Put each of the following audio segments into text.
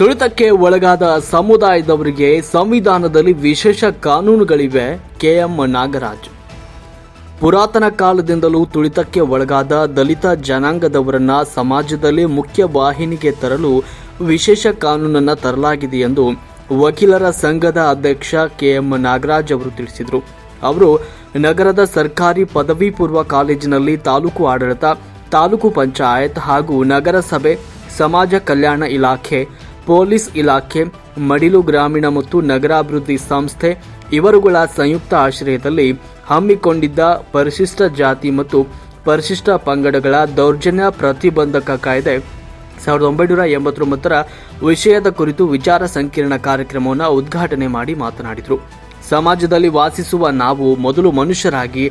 ತುಳಿತಕ್ಕೆ ಒಳಗಾದ ಸಮುದಾಯದವರಿಗೆ ಸಂವಿಧಾನದಲ್ಲಿ ವಿಶೇಷ ಕಾನೂನುಗಳಿವೆ. ಕೆಎಂ ನಾಗರಾಜ್. ಪುರಾತನ ಕಾಲದಿಂದಲೂ ತುಳಿತಕ್ಕೆ ಒಳಗಾದ ದಲಿತ ಜನಾಂಗದವರನ್ನ ಸಮಾಜದಲ್ಲಿ ಮುಖ್ಯ ವಾಹಿನಿಗೆ ತರಲು ವಿಶೇಷ ಕಾನೂನನ್ನು ತರಲಾಗಿದೆ ಎಂದು ವಕೀಲರ ಸಂಘದ ಅಧ್ಯಕ್ಷ ಕೆಎಂ ನಾಗರಾಜ್ ಅವರು ತಿಳಿಸಿದರು. ಅವರು ನಗರದ ಸರ್ಕಾರಿ ಪದವಿ ಪೂರ್ವ ಕಾಲೇಜಿನಲ್ಲಿ ತಾಲೂಕು ಆಡಳಿತ, ತಾಲೂಕು ಪಂಚಾಯತ್ ಹಾಗೂ ನಗರಸಭೆ, ಸಮಾಜ ಕಲ್ಯಾಣ ಇಲಾಖೆ ಪೊಲೀಸ್ ಇಲಾಖೆ, ಮಡಿಲು ಗ್ರಾಮೀಣ ಮತ್ತು ನಗರಾಭಿವೃದ್ಧಿ ಸಂಸ್ಥೆ ಇವರುಗಳ ಸಂಯುಕ್ತ ಆಶ್ರಯದಲ್ಲಿ ಹಮ್ಮಿಕೊಂಡಿದ್ದ ಪರಿಶಿಷ್ಟ ಜಾತಿ ಮತ್ತು ಪರಿಶಿಷ್ಟ ಪಂಗಡಗಳ ದೌರ್ಜನ್ಯ ಪ್ರತಿಬಂಧಕ ಕಾಯ್ದೆ ಸಾವಿರದ ಒಂಬೈನೂರ ಎಂಬತ್ತೊಂಬತ್ತರ ವಿಷಯದ ಕುರಿತು ವಿಚಾರ ಸಂಕಿರಣ ಕಾರ್ಯಕ್ರಮವನ್ನು ಉದ್ಘಾಟನೆ ಮಾಡಿ ಮಾತನಾಡಿದರು. ಸಮಾಜದಲ್ಲಿ ವಾಸಿಸುವ ನಾವು ಮೊದಲು ಮನುಷ್ಯರಾಗಿ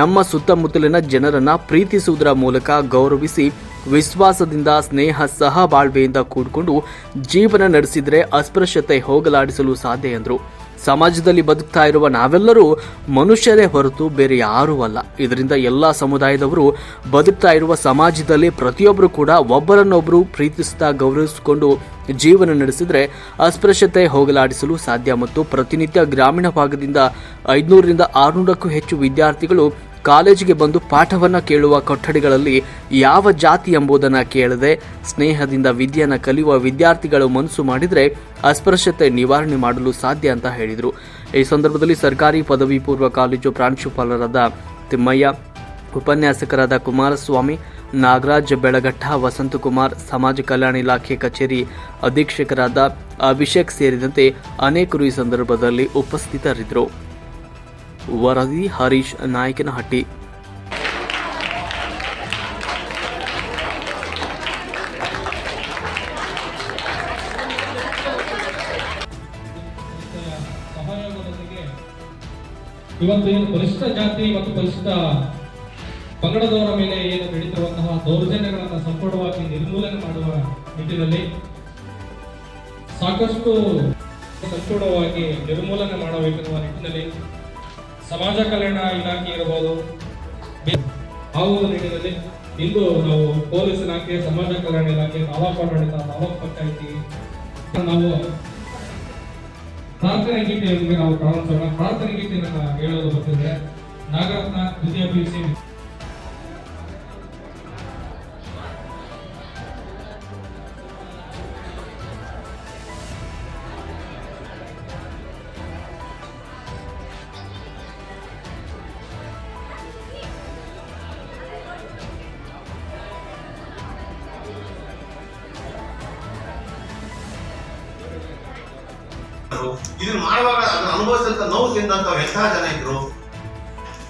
ನಮ್ಮ ಸುತ್ತಮುತ್ತಲಿನ ಜನರನ್ನ ಪ್ರೀತಿಸುವುದರ ಮೂಲಕ ಗೌರವಿಸಿ ವಿಶ್ವಾಸದಿಂದ, ಸ್ನೇಹ ಸಹಬಾಳ್ವೆಯಿಂದ ಕೂಡಿಕೊಂಡು ಜೀವನ ನಡೆಸಿದರೆ ಅಸ್ಪೃಶ್ಯತೆ ಹೋಗಲಾಡಿಸಲು ಸಾಧ್ಯ ಎಂದರು. ಸಮಾಜದಲ್ಲಿ ಬದುಕ್ತಾ ಇರುವ ನಾವೆಲ್ಲರೂ ಮನುಷ್ಯರೇ ಹೊರತು ಬೇರೆ ಯಾರೂ ಅಲ್ಲ. ಇದರಿಂದ ಎಲ್ಲ ಸಮುದಾಯದವರು ಬದುಕ್ತಾ ಇರುವ ಸಮಾಜದಲ್ಲಿ ಪ್ರತಿಯೊಬ್ಬರು ಕೂಡ ಒಬ್ಬರನ್ನೊಬ್ಬರು ಪ್ರೀತಿಸ್ತಾ ಗೌರವಿಸಿಕೊಂಡು ಜೀವನ ನಡೆಸಿದರೆ ಅಸ್ಪೃಶ್ಯತೆ ಹೋಗಲಾಡಿಸಲು ಸಾಧ್ಯ. ಮತ್ತು ಪ್ರತಿನಿತ್ಯ ಗ್ರಾಮೀಣ ಭಾಗದಿಂದ ಐದುನೂರರಿಂದ ಆರುನೂರಕ್ಕೂ ಹೆಚ್ಚು ವಿದ್ಯಾರ್ಥಿಗಳು ಕಾಲೇಜಿಗೆ ಬಂದು ಪಾಠವನ್ನು ಕೇಳುವ ಕೊಠಡಿಗಳಲ್ಲಿ ಯಾವ ಜಾತಿ ಎಂಬುದನ್ನು ಕೇಳದೆ ಸ್ನೇಹದಿಂದ ವಿದ್ಯೆಯನ್ನು ಕಲಿಯುವ ವಿದ್ಯಾರ್ಥಿಗಳು ಮನಸ್ಸು ಮಾಡಿದರೆ ಅಸ್ಪೃಶ್ಯತೆ ನಿವಾರಣೆ ಮಾಡಲು ಸಾಧ್ಯ ಅಂತ ಹೇಳಿದರು. ಈ ಸಂದರ್ಭದಲ್ಲಿ ಸರ್ಕಾರಿ ಪದವಿ ಪೂರ್ವ ಕಾಲೇಜು ಪ್ರಾಂಶುಪಾಲರಾದ ತಿಮ್ಮಯ್ಯ, ಉಪನ್ಯಾಸಕರಾದ ಕುಮಾರಸ್ವಾಮಿ, ನಾಗರಾಜ್ ಬೆಳಗಟ್ಟ, ವಸಂತಕುಮಾರ್, ಸಮಾಜ ಕಲ್ಯಾಣ ಇಲಾಖೆ ಕಚೇರಿ ಅಧೀಕ್ಷಕರಾದ ಅಭಿಷೇಕ್ ಸೇರಿದಂತೆ ಅನೇಕರು ಈ ಸಂದರ್ಭದಲ್ಲಿ ಉಪಸ್ಥಿತರಿದ್ದರು. ವರದಿ ಹರೀಶ್ ನಾಯಕನಹಟ್ಟಿ. ಇವತ್ತು ಏನು ಪರಿಶಿಷ್ಟ ಜಾತಿ ಮತ್ತು ಪರಿಶಿಷ್ಟ ಪಂಗಡದವರ ಮೇಲೆ ಏನು ನಡೀತಿರುವಂತಹ ದೌರ್ಜನ್ಯಗಳನ್ನು ಸಂಪೂರ್ಣವಾಗಿ ನಿರ್ಮೂಲನೆ ಮಾಡುವ ನಿಟ್ಟಿನಲ್ಲಿ ಸಾಕಷ್ಟು ಸಂಪೂರ್ಣವಾಗಿ ನಿರ್ಮೂಲನೆ ಮಾಡಬೇಕೆನ್ನುವ ನಿಟ್ಟಿನಲ್ಲಿ ಸಮಾಜ ಕಲ್ಯಾಣ ಇಲಾಖೆ ಇರಬಹುದು ಆ ನಿಟ್ಟಿನಲ್ಲಿ ಇಂದು ನಾವು ಪೊಲೀಸ್ ಇಲಾಖೆ, ಸಮಾಜ ಕಲ್ಯಾಣ ಇಲಾಖೆ ತಾಲೂಕು ಆಡಳಿತ ತಾಲೂಕು ಪಂಚಾಯಿತಿ ನಾವು ಪ್ರಾರ್ಥನೆ ಗೀತೆಯೊಂದಿಗೆ ನಾವು ಪ್ರಾರಂಭಿಸೋಣ. ಪ್ರಾರ್ಥನೆ ಗೀತೆಯನ್ನು ಹೇಳಲು ಬರ್ತಿದ್ರೆ ನಾಗರತ್ನ ದ್ವಿತೀಯ ಪಿ ಸಿ ಇದನ್ನ ಮಾಡುವಾಗ ಅದನ್ನ ಅನುಭವಿಸಿದಂಥ ನೋವು ತಿಂದಂಥ ಎಂತಹ ಜನ ಇದ್ರು,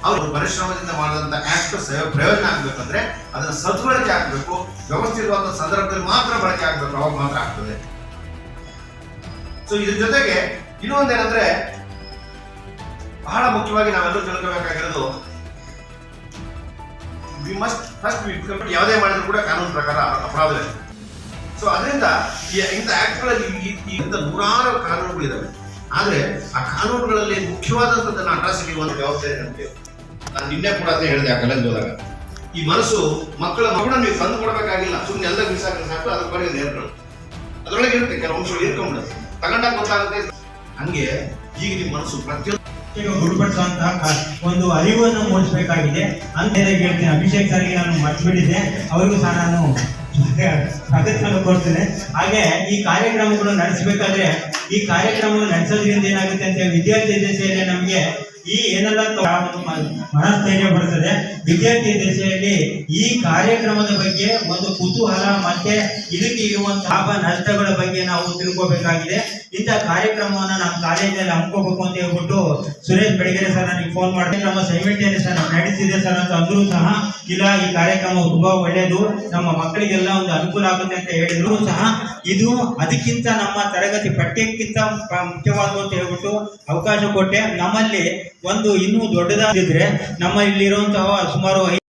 ಅವರು ಪರಿಶ್ರಮದಿಂದ ಮಾಡಿದಂತ ಆಕ್ಟ್ ಪ್ರಯೋಜನ ಆಗ್ಬೇಕಂದ್ರೆ ಅದನ್ನ ಸದ್ಬಳಕೆ ಆಗ್ಬೇಕು ವ್ಯವಸ್ಥಿತವಾದ ಸಂದರ್ಭದಲ್ಲಿ ಮಾತ್ರ ಬಳಕೆ ಆಗಬೇಕು, ಅವಾಗ ಮಾತ್ರ ಆಗ್ತದೆ. ಸೊ ಇದ್ರ ಜೊತೆಗೆ ಇನ್ನೊಂದೇನಂದ್ರೆ, ಬಹಳ ಮುಖ್ಯವಾಗಿ ನಾವೆಲ್ಲರೂ ತಿಳ್ಕೋಬೇಕಾಗಿರೋದು ವಿ ಮಸ್ಟ್ ಫಸ್ಟ್ ಯಾವುದೇ ಮಾಡಿದ್ರು ಕೂಡ ಕಾನೂನು ಪ್ರಕಾರ ಅಪರಾಧ ಸೊ ಅದರಿಂದ ಇಂಥ ಆ್ಯಕ್ಟ್ಗಳಲ್ಲಿ ಇಂಥ ನೂರಾರು ಕಾನೂನುಗಳಿದಾವೆ. ಆದ್ರೆ ಆ ಕಾನೂನುಗಳಲ್ಲಿ ಮುಖ್ಯವಾದಂಥದ್ದನ್ನು ಅಟ್ರಾಸಿಟಿ ಒಂದು ವ್ಯವಸ್ಥೆ ನಮಗೆ ನಾನು ನಿನ್ನೆ ಕೂಡ ಅದೇ ಹೇಳಿದೆ ಆ ಕಲೆಗೆ ಹೋದಾಗ. ಈ ಮನಸ್ಸು, ಮಕ್ಕಳ ಮಕ್ಕಳ ನೀವು ತಂದು ಕೊಡಬೇಕಾಗಿಲ್ಲ. ಸುಮ್ಮನೆ ಎಲ್ಲ ಬಿಸಾಕ ಸಾಕು ಅದ್ರ ಬಗ್ಗೆ ನೇರಗಳು ಅದರೊಳಗೆ ಇರುತ್ತೆ, ಕೆಲವು ಅಂಶಗಳು ಇರ್ಕೊಂಡ್ಬಿಡುತ್ತೆ ತಗೊಂಡಾಗ ಗೊತ್ತಾಗುತ್ತೆ. ಹಂಗೆ ಈಗ ನಿಮ್ಮ ಮನಸ್ಸು ಪ್ರತಿಯೊಂದು ಒಂದು ಅರಿವನ್ನು ಮೂಡಿಸಬೇಕಾಗಿದೆ. ಅಂತ ಹೇಳಿ ಹೇಳ್ತೀನಿ. ಅಭಿಷೇಕ್ ಸರ್ಗೆ ನಾನು ಮರ್ತ್ಬಿಟ್ಟಿದ್ದೆ. ಅವರಿಗೂ ಸಹ ನಾನು ಸ್ವಾಗತವನ್ನು ಕೊಡ್ತೇನೆ. ಹಾಗೆ ಈ ಕಾರ್ಯಕ್ರಮಗಳು ನಡೆಸಬೇಕಾದ್ರೆ ಈ ಕಾರ್ಯಕ್ರಮ ನಡೆಸೋದ್ರಿಂದ ಏನಾಗುತ್ತೆ ಅಂತ ವಿದ್ಯಾರ್ಥಿ ದಶೆಯಲ್ಲಿ ನಮಗೆ ಈ ಏನೆಲ್ಲ ಮನಸ್ಥೈರ್ಯ ಬರ್ತದೆ ವಿದ್ಯಾರ್ಥಿ ದಶೆಯಲ್ಲಿ ಈ ಕಾರ್ಯಕ್ರಮದ ಬಗ್ಗೆ ಒಂದು ಕುತೂಹಲ ಮತ್ತೆ ಇದಕ್ಕೆ ಇರುವಂತಹ ಲಾಭ ನಷ್ಟಗಳ ಬಗ್ಗೆ ನಾವು ತಿಳ್ಕೋಬೇಕಾಗಿದೆ. ಇಂತಹ ಕಾರ್ಯಕ್ರಮವನ್ನು ನಮ್ಮ ಕಾಲೇಜಲ್ಲಿ ಹಮ್ಕೋಬೇಕು ಅಂತ ಹೇಳ್ಬಿಟ್ಟು ಸುರೇಶ್ ಬೆಳಗೆರೆ ಸರ್ ನನಗೆ ಫೋನ್ ಮಾಡಿ ನಮ್ಮ ಸೈಮಿಟೇನಿಯಸ್ ಸರ್ ನಡೆಸಿದೆ ಸರ್ ಅಂತ ಅಂದ್ರೂ ಸಹ, ಇಲ್ಲ, ಈ ಕಾರ್ಯಕ್ರಮ ತುಂಬಾ ಒಳ್ಳೆಯದು ನಮ್ಮ ಮಕ್ಕಳಿಗೆಲ್ಲ ಒಂದು ಅನುಕೂಲ ಆಗುತ್ತೆ ಅಂತ ಹೇಳಿದ್ರು ಸಹ, ಇದು ಅದಕ್ಕಿಂತ ನಮ್ಮ ತರಗತಿ ಪಠ್ಯಕ್ಕಿಂತ ಮುಖ್ಯವಾದದ್ದು ಅಂತ ಹೇಳ್ಬಿಟ್ಟು ಅವಕಾಶ ಕೊಟ್ಟೆ. ನಮ್ಮಲ್ಲಿ ಒಂದು ಇನ್ನೂ ದೊಡ್ಡದಾಗಿದ್ರೆ ನಮ್ಮ ಇಲ್ಲಿರುವಂತಹ ಸುಮಾರು